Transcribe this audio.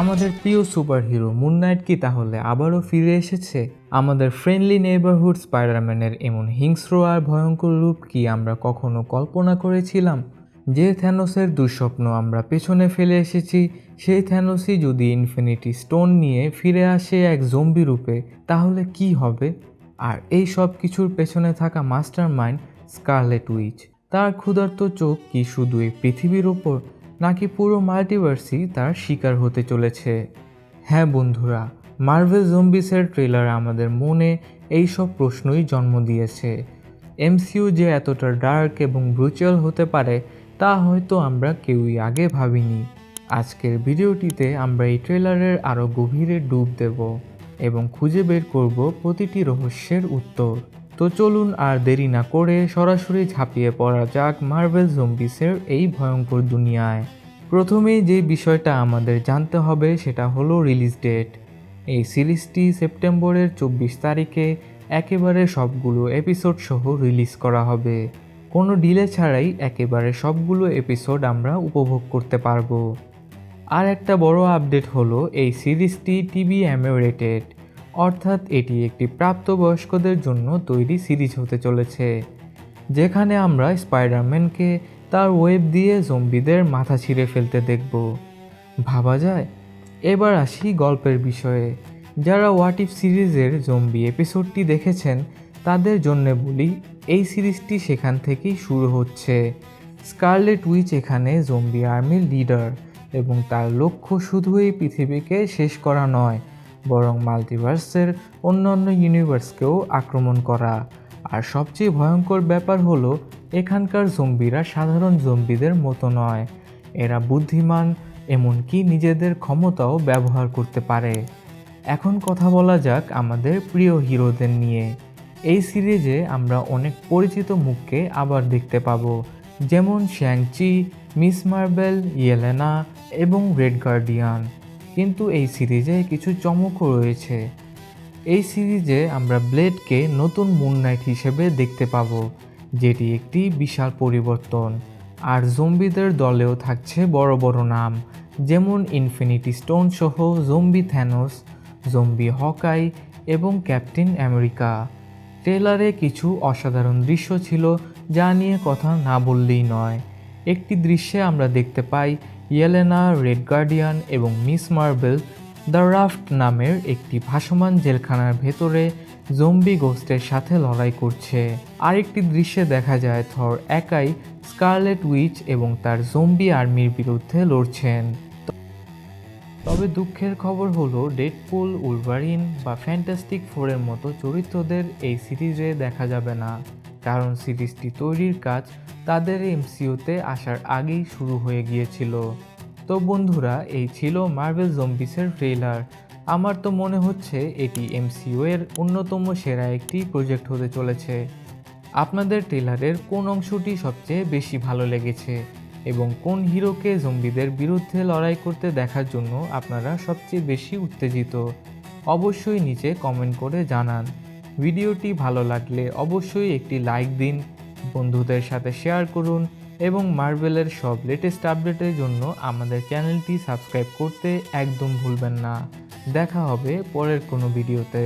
আমাদের প্রিয় superhero moon night কি তাহলে আবারও ফিরে এসেছে? আমাদের ফ্রেন্ডলি নেইবারহুড স্পাইডারম্যানের এমন হিংস্র আর ভয়ঙ্কর রূপ কি আমরা কখনো কল্পনা করেছিলাম? যে থ্যানোসের দুঃস্বপ্ন আমরা পেছনে ফেলে এসেছি, সেই থ্যানোসই যদি ইনফিনিটি স্টোন নিয়ে ফিরে আসে এক জম্বি রূপে, তাহলে কি হবে? আর এই সব কিছুর পেছনে থাকা মাস্টার মাইন্ড স্কারলেট উইচ তার ক্ষুধার্ত চোখ কি শুধু এই পৃথিবীর ওপর নাকি পুরো মাল্টিভার্সই তার শিকার হতে চলেছে? হ্যাঁ বন্ধুরা, মার্ভেল জম্বিসের ট্রেলার আমাদের মনে এই সব প্রশ্নই জন্ম দিয়েছে। এমসিইউ যে এতটা ডার্ক এবং ব্রুচুয়াল হতে পারে, তা হয়তো আমরা কেউই আগে ভাবিনি। আজকের ভিডিওটিতে আমরা এই ট্রেলারের আরও গভীরে ডুব দেব এবং খুঁজে বের করব প্রতিটি রহস্যের উত্তর। তো চলুন আর দেরি না করে সরাসরি ঝাঁপিয়ে পড়া যাক মার্ভেল জম্বিসের এই ভয়ঙ্কর দুনিয়ায়। প্রথমেই যে বিষয়টা আমাদের জানতে হবে সেটা হলো রিলিজ ডেট এই সিরিজটি সেপ্টেম্বরের চব্বিশ তারিখে একেবারে সবগুলো এপিসোড সহ রিলিজ করা হবে। কোনো ডিলে ছাড়াই একেবারে সবগুলো এপিসোড আমরা উপভোগ করতে পারব। আর একটা বড় আপডেট হলো এই সিরিজটি টিভি রেটেড অর্থাৎ এটি একটি প্রাপ্তবয়স্কদের জন্য তৈরি সিরিজ হতে চলেছে, যেখানে আমরা স্পাইডারম্যানকে তার ওয়েব দিয়ে জম্বিদের মাথা ছিঁড়ে ফেলতে দেখব। ভাবা যায়, এবার আসি গল্পের বিষয়ে। যারা হোয়াট ইফ সিরিজের জম্বি এপিসোডটি দেখেছেন, তাদের জন্য বলি, এই সিরিজটি সেখান থেকেই শুরু হচ্ছে। স্কারলেট উইচ এখানে জম্বি আর্মির লিডার এবং তার লক্ষ্য শুধু এই পৃথিবীকে শেষ করা নয় বরং মাল্টিভার্সের অন্যান্য ইউনিভার্সকেও আক্রমণ করা। আর সবচেয়ে ভয়ঙ্কর ব্যাপার হলো, এখানকার জম্বিরা সাধারণ জম্বিদের মতো নয়। এরা বুদ্ধিমান, এমনকি নিজেদের ক্ষমতাও ব্যবহার করতে পারে। এখন কথা বলা যাক আমাদের প্রিয় হিরোদের নিয়ে। এই সিরিজে আমরা অনেক পরিচিত মুখকে আবার দেখতে পাবো, যেমন Shang Chi, Ms Marvel, Yelena এবং রেড গার্ডিয়ান। কিন্তু এই সিরিজে কিছু চমকও রয়েছে। এই সিরিজে আমরা ব্লেডকে নতুন মুন নাইট হিসেবে দেখতে পাবো, যেটি একটি বিশাল পরিবর্তন। আর জম্বিদের দলেও থাকছে বড় বড় নাম, যেমন ইনফিনিটি স্টোন সহ জম্বি থ্যানোস জম্বি হকাই এবং ক্যাপ্টেন আমেরিকা ট্রেলারে কিছু অসাধারণ দৃশ্য ছিল, যা নিয়ে কথা না বললেই নয়। একটি দৃশ্যে আমরা দেখতে পাই ইয়েলেনা, রেড গার্ডিয়ান এবং মিস মার্বেল দ্য রাফট নামের একটি ভাসমান জেলখানার ভেতরে জম্বি গোস্টের সাথে লড়াই করছে। আরেকটি দৃশ্যে দেখা যায়, থর একাই স্কারলেট উইচ এবং তার জম্বি আর্মির বিরুদ্ধে লড়ছেন। তবে দুঃখের খবর হলো, ডেডপুল, উলভারিন বা ফ্যান্টাস্টিক ফোরের মতো চরিত্রদের এই সিরিজে দেখা যাবে না। কারণ সিরিজটি তৈরির কাজ তাদের এমসিউতে আসার আগেই শুরু হয়ে গিয়েছিল। তো বন্ধুরা, এই ছিল মার্বেল জম্বিসের ট্রেলার আমার তো মনে হচ্ছে এটি এমসিউ এর অন্যতম সেরা একটি প্রজেক্ট হতে চলেছে। আপনাদের ট্রেলারের কোন অংশটি সবচেয়ে বেশি ভালো লেগেছে এবং কোন হিরোকে জম্বিদের বিরুদ্ধে লড়াই করতে দেখার জন্য আপনারা সবচেয়ে বেশি উত্তেজিত? অবশ্যই নিচে কমেন্ট করে জানান। ভিডিওটি ভালো লাগলে অবশ্যই একটি লাইক দিন, বন্ধুদের সাথে শেয়ার করুন এবং মার্বেলের সব লেটেস্ট আপডেটের জন্য আমাদের চ্যানেলটি সাবস্ক্রাইব করতে একদম ভুলবেন না। দেখা হবে পরের কোনো ভিডিওতে।